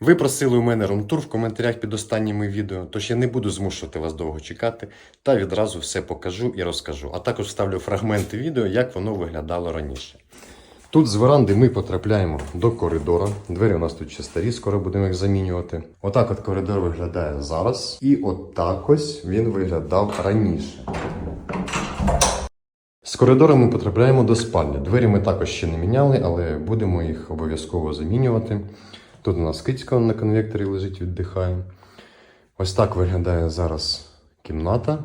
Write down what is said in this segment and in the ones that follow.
Ви просили у мене румтур в коментарях під останніми відео, тож я не буду змушувати вас довго чекати та відразу все покажу і розкажу. А також вставлю фрагменти відео, як воно виглядало раніше. Тут з веранди ми потрапляємо до коридора. Двері у нас тут ще старі, скоро будемо їх замінювати. Отак от коридор виглядає зараз. І отак ось він виглядав раніше. З коридора ми потрапляємо до спальні. Двері ми також ще не міняли, але будемо їх обов'язково замінювати. Тут у нас кицька на конвекторі лежить, віддихає. Ось так виглядає зараз кімната.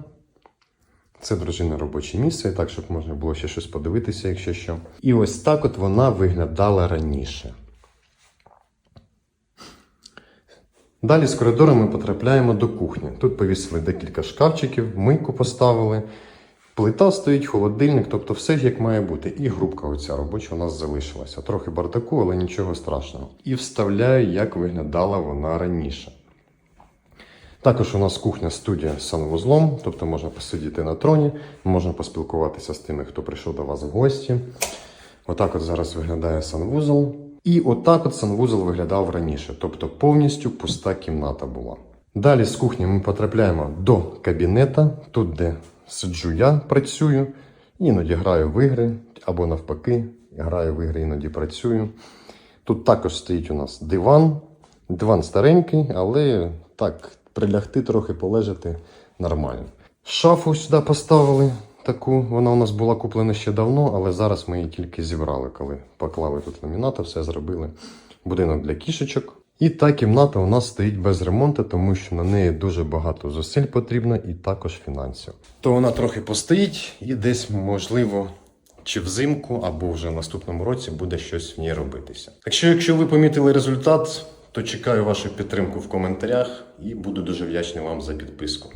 Це дружина робоче місце, так, щоб можна було ще щось подивитися, якщо що. І ось так от вона виглядала раніше. Далі з коридору ми потрапляємо до кухні. Тут повісили декілька шкафчиків, мийку поставили. Плита стоїть, холодильник, тобто все як має бути. І грубка оця робоча у нас залишилася. Трохи бардаку, але нічого страшного. І вставляю, як виглядала вона раніше. Також у нас кухня студія з санвузлом, тобто можна посидіти на троні, можна поспілкуватися з тими, хто прийшов до вас в гості. Отак от зараз виглядає санвузол. І отак от санвузол виглядав раніше, тобто повністю пуста кімната була. Далі з кухні ми потрапляємо до кабінета, тут де сиджу я, працюю, іноді граю в ігри, або навпаки, граю в ігри, іноді працюю. Тут також стоїть у нас диван. Диван старенький, але так, прилягти трохи полежати нормально. Шафу сюди поставили таку. Вона у нас була куплена ще давно, але зараз ми її тільки зібрали, коли поклали тут ламінати, все зробили. Будинок для кішечок. І та кімната у нас стоїть без ремонту, тому що на неї дуже багато зусиль потрібно і також фінансів. То вона трохи постоїть і десь, можливо, чи взимку, або вже в наступному році буде щось в ній робитися. Так що, якщо ви помітили результат, то чекаю вашу підтримку в коментарях і буду дуже вдячний вам за підписку.